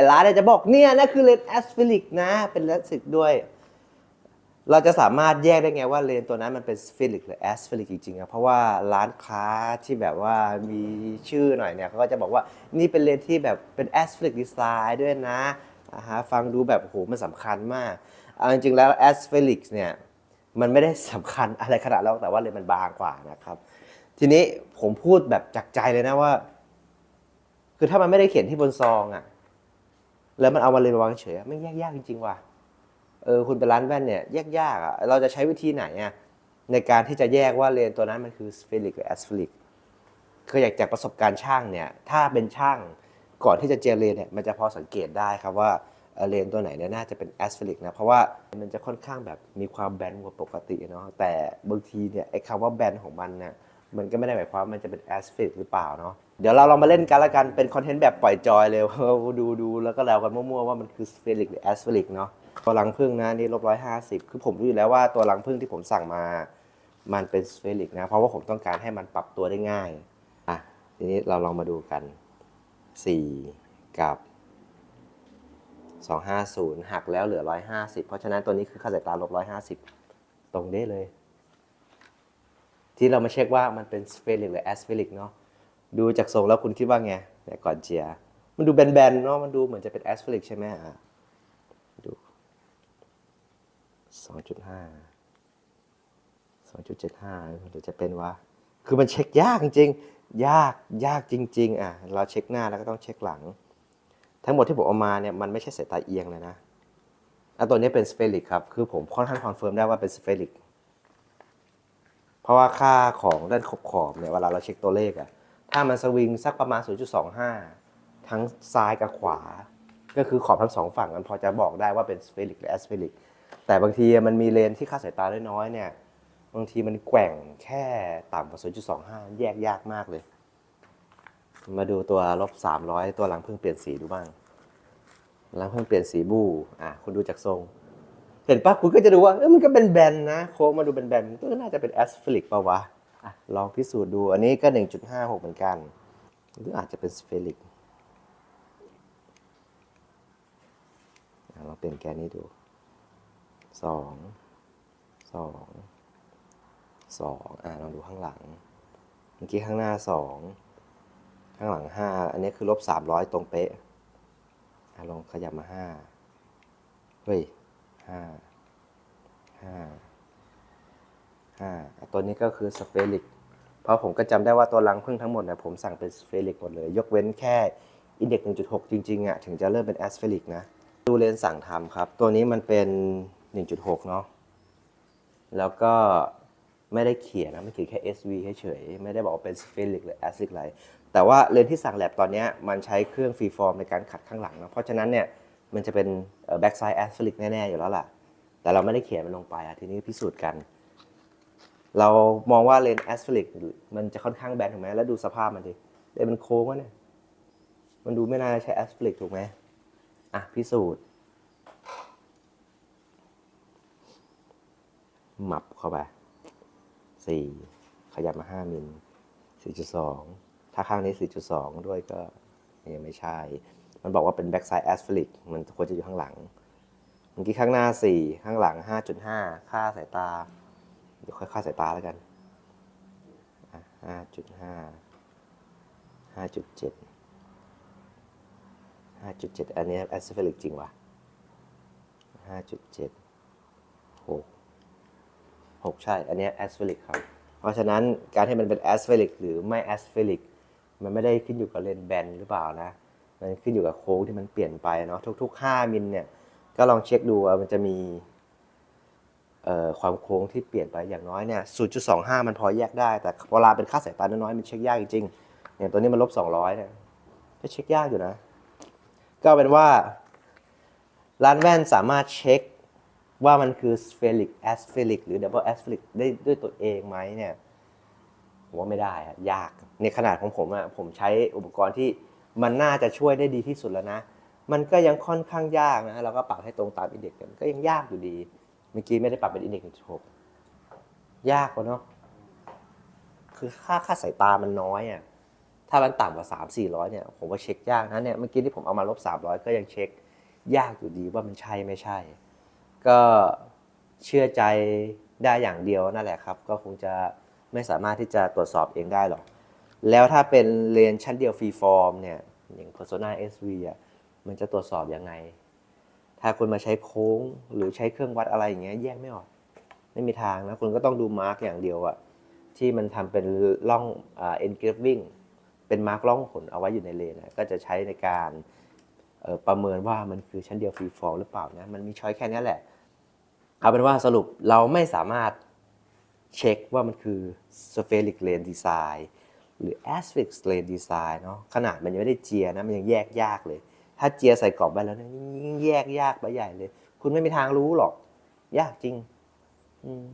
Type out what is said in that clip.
แต่ร้านเนี่ยจะบอกเนี่ยนะคือเลนแอสฟิลิกนะ เป็นเลนส์ด้วย เราจะสามารถแยกได้ไงว่าเลนตัวนั้นมันเป็นสฟิลิกหรือแอสฟิลิกจริงๆอะเพราะว่าร้านค้าที่แบบว่ามีชื่อหน่อยเนี่ยเขาก็จะบอกว่านี่เป็นเลนที่แบบเป็นแอสฟิลิกดีไซน์ด้วยนะฮะฟังดูแบบโหมันสำคัญมากเอาจริงๆแล้วแอสฟิลิกเนี่ยมันไม่ได้สำคัญอะไรขนาดนั้นหรอกแต่ว่าเลนมันบางกว่านะครับ ทีนี้ผมพูดแบบจากใจเลยนะว่า คือถ้ามันไม่ได้เขียนที่บนซองอะ แล้วมันเอามาเลยมาวางเฉยไม่ยากยากจริงๆว่ะเออคุณเป็นร้านแว่นเนี่ยแยกยากอะเราจะใช้วิธีไหนอะในการที่จะแยกว่าเลนตัวนั้นมันคือสเฟริกหรือแอสเฟริกคืออยากจากประสบการณ์ช่างเนี่ยถ้าเป็นช่างก่อนที่จะเจอเลนเนี่ยมันจะพอสังเกตได้ครับว่าเลนตัวไหนเนี่ยน่าจะเป็นแอสเฟริกนะเพราะว่ามันจะค่อนข้างแบบมีความแบนกว่าปกติเนาะแต่บางทีเนี่ยไอ้คำว่าแบนของมันเนี่ยมันก็ไม่ได้หมายความมันจะเป็นแอสเฟริกหรือเปล่าเนาะ เดี๋ยวเราลองมาเล่นกันละกันเป็นคอนเทนต์แบบปล่อยจอยเลยดูดูแล้วก็แล้วกันมั่วๆว่ามันคือสเฟริกหรือแอสเฟริกเนาะตัวรังผึ้งนะนี่ลบร้อยห้าสิบคือผมรู้อยู่แล้วว่าตัวรังผึ้งที่ผมสั่งมา มันเป็นสเฟริกนะ เพราะว่าผมต้องการให้มันปรับตัวได้ง่ายอะทีนี้เราลองมาดูกัน 4 กับ 250 หักแล้วเหลือ 150 เพราะฉะนั้นตัวนี้คือค่าสายตาลบ150 ตรงได้เลย ที่เรามาเช็คว่ามันเป็นสเฟริกหรือแอสเฟริกเนาะ ดูจากทรงแล้วคุณคิดว่าไงแต่ก่อนเจียร์มันดูแบนๆเนาะมันดูเหมือนจะเป็นแอสเฟริกใช่ไหมอะดูสองจุดห้าสองจุดเจ็ดห้าหรือจะเป็นวะคือมันเช็คยากจริงยากยากจริง ๆ อะ เราเช็คหน้าแล้วก็ต้องเช็คหลัง ทั้งหมดที่ผมเอามาเนี่ยมันไม่ใช่สายตาเอียงเลยนะอะตัวนี้เป็นสเฟริกครับ คือผมค่อนข้างคอนเฟิร์มได้ว่าเป็นสเฟริกเพราะว่าค่าของด้านขอบขอบเนี่ยเวลาเราเช็คตัวเลขอะ ถ้ามันสวิงสักประมาณ 0.25 ทั้งซ้ายกับขวา ก็คือขอบทั้งสองฝั่งมันพอจะบอกได้ว่าเป็นสเฟริกหรือแอสเฟริกแต่บางทีมันมีเลนที่ค่าสายตาน้อยๆเนี่ยบางทีมันแกว่งแค่ต่ำกว่า 0.25 แยกยากมากเลย มาดูตัวลบ 300 ตัวหลังเพิ่งเปลี่ยนสีดูบ้าง หลังเพิ่งเปลี่ยนสีบูอะคุณดูจากทรง เห็นปะคุณก็จะดูว่าเอ้ยมันก็เป็นแบนนะ โค้งมาดูเป็นแบนก็น่าจะเป็นแอสเฟริกปะวะ ลองพิสูจน์ดูอันนี้ก็ 1.56 เหมือนกัน หรืออาจจะเป็นสเฟริกลองเปลี่ยนแกนนี้ดู 2 2 2อ่าลองดูข้างหลัง เมื่อกี้ข้างหน้า 2 ข้างหลัง 5 อันนี้คือลบ 300 ตรงเป๊ะลองขยับมา 5 เฮ้ย 5 5 อ่าตัวนี้ก็คือสเฟริกเพราะผมก็จำได้ว่าตัวรังพึ่งทั้งหมดเนี่ยผมสั่งเป็นสเฟริกหมดเลย ยกเว้นแค่อินเด็กซ์หนึ่งจุดหกจริงๆอะถึงจะเริ่มเป็นแอสเฟริกนะดูเลนสั่งทำครับ ตัวนี้มันเป็น 1.6 เนาะแล้วก็ไม่ได้เขียนนะมันเขียนแค่ SV เฉยๆไม่ได้บอกว่าเป็นสเฟริกหรือแอสเฟซิกไรแต่ว่าเลนที่สั่งแลบตอนนี้มันใช้เครื่องฟรีฟอร์มในการขัดข้างหลังนะเพราะฉะนั้นเนี่ยมันจะเป็นแบ็กไซด์แอสเฟริกแน่ ๆ อยู่แล้วล่ะ แต่เราไม่ได้เขียนมันลงไปอะทีนี้พิสูจน์กัน เรามองว่าเลนส์ aspheric มันจะค่อนข้างแบนถูกไหมแล้วดูสภาพมันดิเลนส์มันโค้งวะเนี่ยมันดูไม่น่าจะใช้ aspheric ถูกไหมอะพิสูจน์หมับเข้าไปสี่ขยับมาห้ามิลสี่จุดสองถ้าข้างนี้สี่จุดสองด้วยก็ยังไม่ใช่ มันบอกว่าเป็น backside aspheric มันควรจะอยู่ข้างหลัง เมื่อกี้ข้างหน้าสี่ข้างหลังห้าจุดห้าค่าสายตา เดี๋ยวค่อยค่าสายตาแล้วกันห้าจุดห้าห้าจุดเจ็ดห้าจุดเจ็ดอันนี้ aspheric จริงวะห้าจุดเจ็ดหก6ใช่ อันนี้แอสเฟลิกครับ เพราะฉะนั้นการที่มันเป็นแอสเฟลิกหรือไม่แอสเฟลิกมันไม่ได้ขึ้นอยู่กับเลนแบนหรือเปล่านะ มันขึ้นอยู่กับโค้งที่มันเปลี่ยนไปเนาะทุก ๆ 5 มิลเนี่ย ก็ลองเช็คดูว่ามันจะมี ความโค้งที่เปลี่ยนไปอย่างน้อยเนี่ย 0.25 มันพอแยกได้ แต่เวลาเป็นค่าสายตาน้อยๆมันเช็คยากจริงๆอย่างตัวนี้มันลบ 200เนี่ยก็เช็คยากอยู่นะ ก็เป็นว่า ร้านแว่นสามารถเช็คว่ามันคือ spheric aspheric หรือ double aspheric ได้ด้วยตัวเองไหมเนี่ยผมว่าไม่ได้อะยาก ในขนาดของผมอะผมใช้อุปกรณ์ที่มันน่าจะช่วยได้ดีที่สุดแล้วนะ มันก็ยังค่อนข้างยากนะเราก็ปรับให้ตรงตามอินเด็กซ์กันก็ยังยากอยู่ดี เมื่อกี้ไม่ได้ปรับเป็นอินเด็กซ์1.6ยากกว่าเนาะคือค่าค่าสายตามันน้อยอะถ้ามันต่ำกว่า 3 4 0 0 เนี่ย ผมว่าเช็คยากนะเนี่ย เมื่อกี้ที่ผมเอามาลบ 300 ก็ยังเช็คยากอยู่ดีว่ามันใช่ไม่ใช่ ก็เชื่อใจได้อย่างเดียวนั่นแหละครับ ก็คงจะไม่สามารถที่จะตรวจสอบเองได้หรอก แล้วถ้าเป็นเลนชั้นเดียวฟรีฟอร์มเนี่ย อย่าง Persona SV อะ มันจะตรวจสอบยังไง ถ้าคุณมาใช้โค้งหรือใช้เครื่องวัดอะไรอย่างเงี้ยแยกไม่ออก ไม่มีทางนะคุณก็ต้องดูมาร์กอย่างเดียวอะที่มันทำเป็นร่องเอ่า engraving เป็นมาร์กร่องผลเอาไว้อยู่ในเลนอะก็จะใช้ในการประเมินว่ามันคือชั้นเดียวฟรีฟอร์มหรือเปล่านะมันมีช้อยแค่นี้แหละ เอาเป็นว่าสรุปเราไม่สามารถเช็คว่ามันคือ spheric lane design หรือ aspheric lane design เนาะขนาดมันยังไม่ได้เจียนะ มันยังแยกยากเลย ถ้าเจียใส่กรอบไปแล้วเนี่ยยิ่งแยกยากไปใหญ่เลย คุณไม่มีทางรู้หรอก ยากจริง อืม